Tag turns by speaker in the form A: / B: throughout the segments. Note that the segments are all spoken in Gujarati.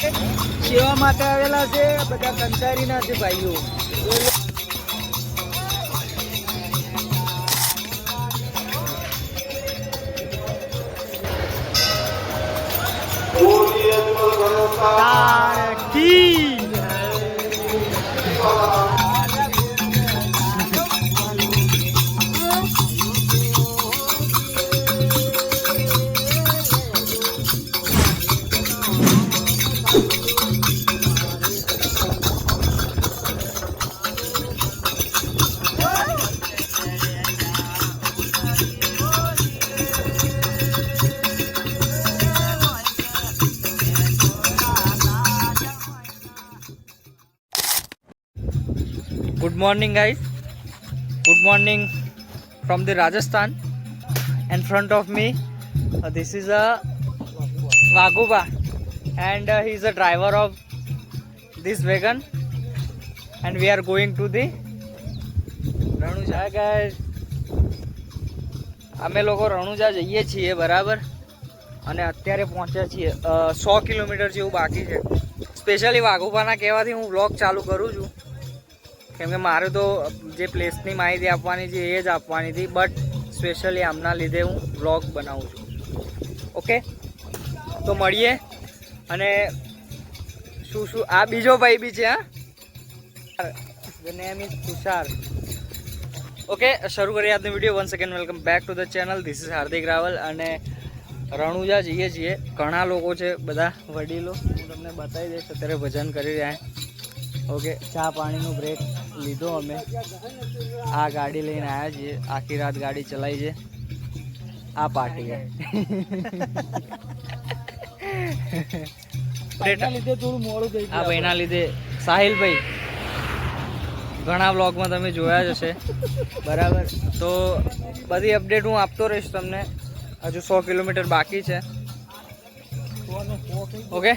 A: સેવા માટે આવેલા છે બધા કંસારીના છે ભાઈઓ. તારકી Good morning from the Rajasthan. In front of me, uh, this is a Vaguba, and uh, he is a driver of this wagon. And we are going to the Ranuja guys. અમે લોકો રણુજા જઈએ છીએ બરાબર અને અત્યારે પહોંચ્યા છીએ સો કિલોમીટર જેવું બાકી છે સ્પેશિયલી વાઘોબાના કહેવાથી હું બ્લોગ ચાલુ કરું છું કેમ કે મારે તો જે પ્લેસની માહિતી આપવાની છે એ જ આપવાની હતી બટ સ્પેશિયલી આમના લીધે હું બ્લોગ બનાવું છું. ઓકે તો મળીએ. અને શું શું? આ બીજો ભાઈ બી છે, હા? Name is Tushar. ઓકે શરૂ કરીએ આજનો video one second welcome back to the channel this is Hardik Raval અને રણુજા જઈએ છીએ. ઘણા લોકો છે, બધા વડીલો. હું તમને બતાવી દઈશ, અત્યારે ભજન કરી રહ્યા ઓકે ચા પાણીનું બ્રેક લીધો અમે. આ ગાડી લઈને આવ્યા છીએ. આખી રાત ગાડી ચલાવી છે. આ પાર્ટી
B: લીધે થોડું મોડું થઈ
A: આ ભાઈના લીધે. સાહિલભાઈ ઘણા બ્લોગમાં તમે જોયા જ હશે. બરાબર. તો બધી અપડેટ હું આપતો રહીશ તમને. હજુ સો કિલોમીટર બાકી છે. ઓકે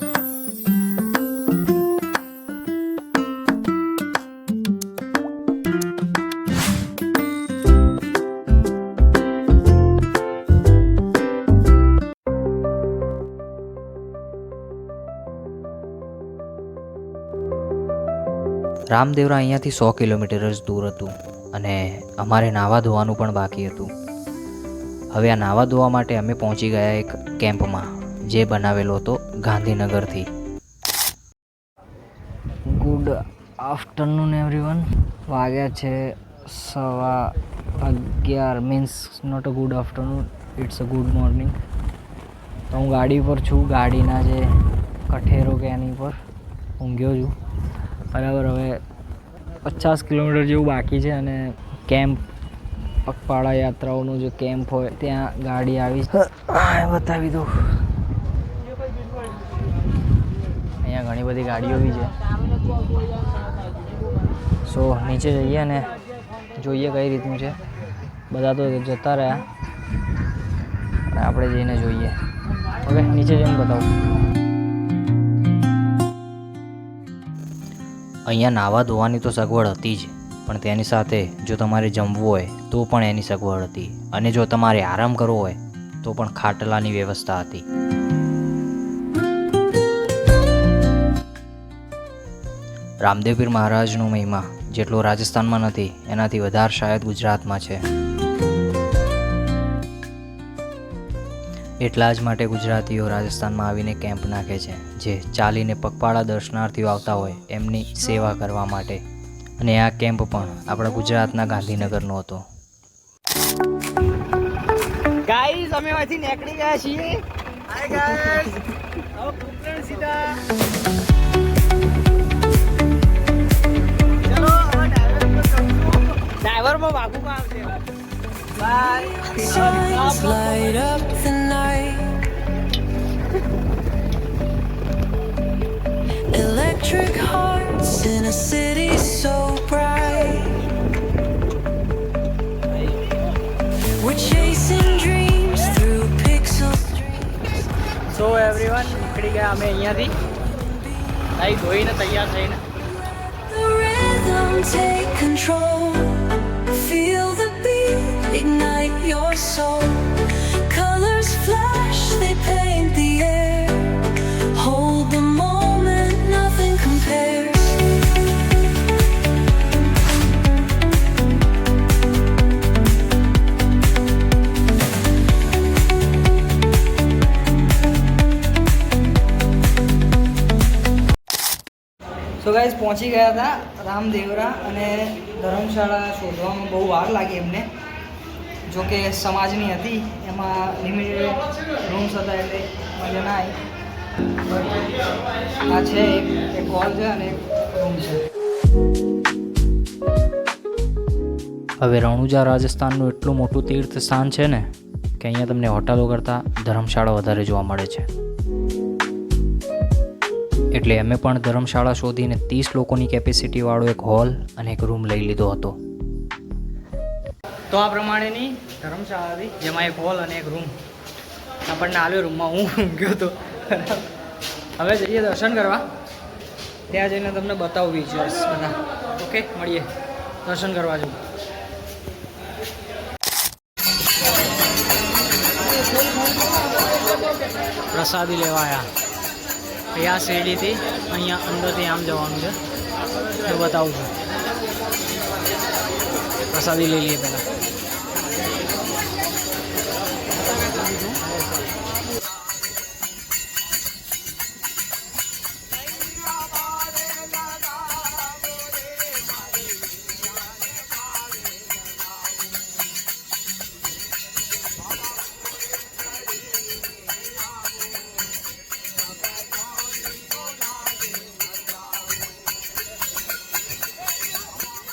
C: રામદેવરા અહીંયાથી સો કિલોમીટર જ દૂર હતું અને અમારે નાવા ધોવાનું પણ બાકી હતું. હવે આ નાવા ધોવા માટે અમે પહોંચી ગયા એક કેમ્પમાં, જે બનાવેલો હતો ગાંધીનગરથી. Good afternoon, everyone. વાગ્યા છે સવા અગિયાર. Means not a good afternoon it's a good morning તો હું ગાડી પર છું, ગાડીના જે કઠેરો કે એની પર ઊંઘ્યો છું. બરાબર, હવે પચાસ કિલોમીટર જેવું બાકી છે અને કેમ્પ, પગપાળા યાત્રાઓનો જે કેમ્પ હોય, ત્યાં ગાડી આવી બતાવી દઉં. અહીંયા ઘણી બધી ગાડીઓ બી છે. સો નીચે જઈએ અને જોઈએ કઈ રીતનું છે. બધા તો જતા રહ્યા. આપણે જઈને જોઈએ. ઓકે નીચે જઈને બતાવું. અહીંયા નાવા ધોવાની તો સગવડ હતી જ, પણ તેની સાથે જો તમારે જમવું હોય, તો પણ એની સગવડ હતી. અને જો તમારે આરામ કરવો હોય, તો પણ ખાટલાની વ્યવસ્થા હતી. રામદેવપીર મહારાજનો મહિમા જેટલો રાજસ્થાનમાં નથી, એનાથી વધારે શાયદ ગુજરાતમાં છે. એટલા જ માટે ગુજરાતીઓ રાજસ્થાનમાં આવીને કેમ્પ નાખે છે જે ચાલીને પગપાળા દર્શનાર્થીઓ આવતા હોય એમની સેવા કરવા માટે. અને આ કેમ્પ પણ આપણા ગુજરાતના ગાંધીનગરનો હતો.
A: ગાઈસ અમે અહીંથી નીકળી ગયા છીએ. હાય કુકરણ સીધા. ચલો હવે ડ્રાઈવરમાં વાગુમાં આવશે
D: Signs light up the night. Electric hearts in a city so bright. We're chasing dreams through pixel streets.
A: So everyone નીકળી ગયા અમે અહીંયાથી નાઈ ધોઈને તૈયાર થઈને
D: The rhythm take control. your soul. Colors flash, they paint the air.
A: Hold the moment, nothing compares. તો ગાઈઝ પહોંચી ગયા હતા રામદેવરા અને ધર્મશાળા શોધવામાં બહુ વાર લાગી એમને જો કે સમાજની હતી, એમાં લિમિટેડ રૂમ્સ હતા એટલે મજા ના આવી. આ છે એક હોલ છે અને રૂમ છે.
C: હવે રણુજા રાજસ્થાનનું એટલું મોટું તીર્થ સ્થાન છે ને કે અહીંયા તમને હોટલો કરતાં ધર્મશાળા વધારે જોવા મળે છે. એટલે અમે પણ ધર્મશાળા શોધીને ત્રીસ લોકોની કેપેસિટીવાળો એક હોલ અને એક રૂમ લઈ લીધો હતો.
A: તો આ પ્રમાણેની ધર્મશાળા હતી જેમાં એક હોલ અને એક રૂમ આપણને આવ્યો રૂમમાં હું ઊંઘ્યો હતો હવે જઈએ દર્શન કરવા. ત્યાં જઈને તમને બતાવું વિઝ્યુઅલ્સ બધા. ઓકે મળીએ. દર્શન કરવા જવું. પ્રસાદી લેવા આવ્યા અહીંયા શેરડીથી અહીંયા અંદરથી આમ જવાનું છે. તો બતાવું છું. પ્રસાદી લઈ લઈએ પહેલાં.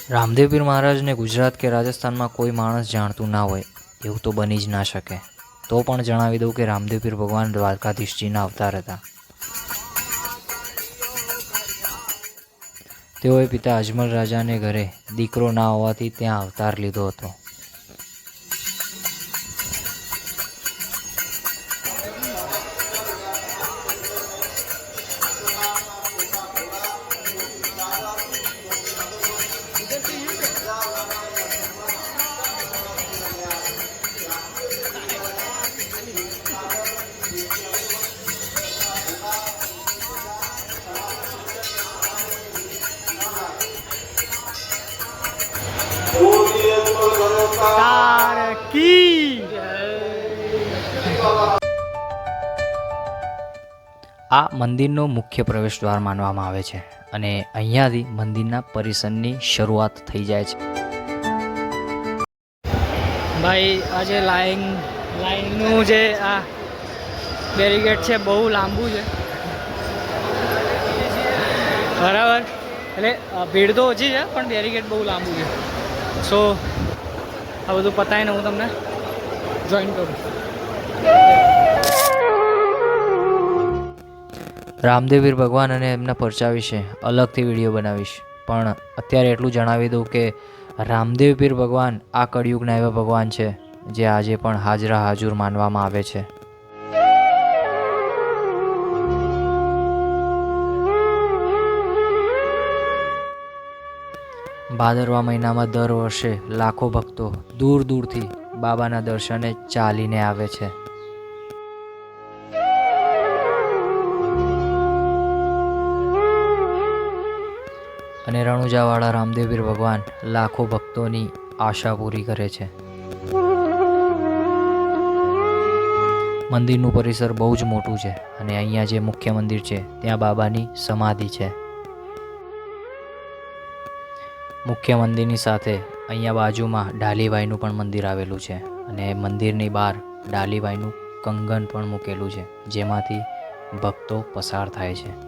C: રામદેવ પીર મહારાજને ગુજરાત કે રાજસ્થાનમાં કોઈ માણસ જાણતું ના હોય, એવું તો બની જ ના શકે. તો પણ જણાવી દઉં કે રામદેવપીર ભગવાન દ્વારકાધીશજીના અવતાર હતા. તેઓએ પિતા અજમલ રાજાને ઘરે દીકરો ના હોવાથી ત્યાં અવતાર લીધો હતો. આ મંદિરનો મુખ્ય પ્રવેશ દ્વાર માનવામાં આવે છે અને અહીંયાથી મંદિરના પરિસરની શરૂઆત થઈ જાય છે.
A: ભાઈ આ જે લાઈન લાઈનનું જે આ બેરીગેટ છે બહુ લાંબુ છે. બરાબર? એટલે ભીડ તો ઓછી છે પણ બેરીગેટ બહુ લાંબુ છે. સો આ બધું પતાવીને હું તમને જોઈન કરું.
C: રામદેવીર ભગવાન અને એમના પરચા વિશે અલગથી વીડિયો બનાવીશ. પણ અત્યારે એટલું જણાવી દઉં કે રામદેવ પીર ભગવાન આ કળિયુગના એવા ભગવાન છે, જે આજે પણ હાજરા હાજુર માનવામાં આવે છે. ભાદરવા મહિનામાં દર વર્ષે લાખો ભક્તો દૂર દૂરથી બાબાના દર્શને ચાલીને આવે છે. અને રણુજાવાળા રામદેવીર ભગવાન લાખો ભક્તોની આશા પૂરી કરે છે. મંદિરનું પરિસર બહુ જ મોટું છે અને અહીંયા જે મુખ્ય મંદિર છે, ત્યાં બાબાની સમાધિ છે. મુખ્ય મંદિરની સાથે અહીંયા બાજુમાં ડાલીબાઈનું પણ મંદિર આવેલું છે અને મંદિરની બહાર ડાલીબાઈનું કંગન પણ મૂકેલું છે, જેમાંથી ભક્તો પસાર થાય છે.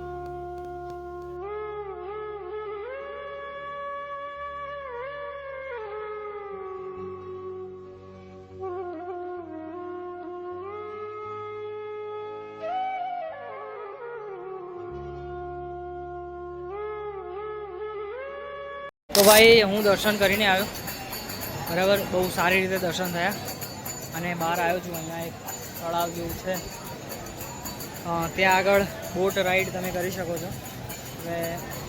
A: તો ભાઈ, હું દર્શન કરીને આવ્યો. બરાબર? બહુ સારી રીતે દર્શન થયા. અને બહાર આવ્યો છું, અહીંયા એક તળાવ જેવું છે. ત્યાં આગળ બોટ રાઈડ તમે કરી શકો છો. હવે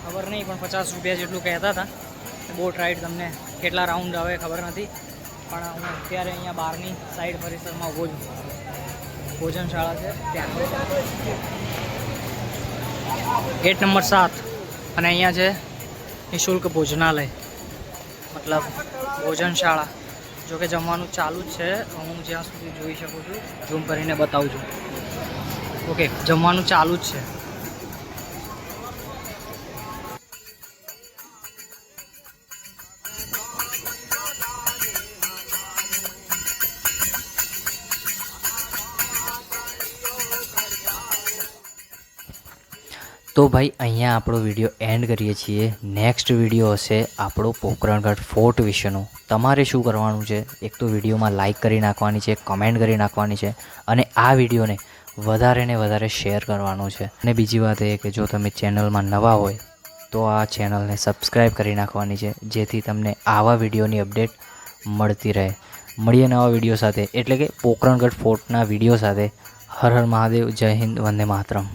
A: ખબર નહીં, પણ પચાસ રૂપિયા જેટલું કહેતા હતા. બોટ રાઈડ તમને કેટલા રાઉન્ડ આવે ખબર નથી. પણ હું અત્યારે અહીંયા બહારની સાઈડ પરિસરમાં ઊભો છું. ભોજનશાળા છે, ત્યાં. ગેટ નંબર સાત. અને અહીંયા છે નિઃશુલ્ક ભોજનાલય, મતલબ ભોજનશાળા, જો કે જમવાનું ચાલુ જ છે. હું જ્યાં સુધી જોઈ શકું છું, ઝૂમ કરીને બતાવું છું. ઓકે જમવાનું ચાલુ જ છે.
C: તો ભાઈ, અહીંયા આપણો વીડિયો એન્ડ કરીએ છીએ. નેક્સ્ટ વીડિયો હશે આપણો પોકરણગઢ ફોર્ટ વિશેનો. તમારે શું કરવાનું છે? એક તો વિડીયોમાં લાઇક કરી નાખવાની છે કમેન્ટ કરી નાખવાની છે, અને આ વિડીયોને વધારે ને વધારે શેર કરવાનો છે. અને બીજી વાત એ કે જો તમે ચેનલમાં નવા હોય, તો આ ચેનલને સબસ્ક્રાઈબ કરી નાખવાની છે, જેથી તમને આવા વિડીયોની અપડેટ મળતી રહે. મળીએ નવા વીડિયો સાથે. એટલે કે પોકરણગઢ ફોર્ટના વીડિયો સાથે. હર હર મહાદેવ. જય હિન્દ. વંદે માતરમ.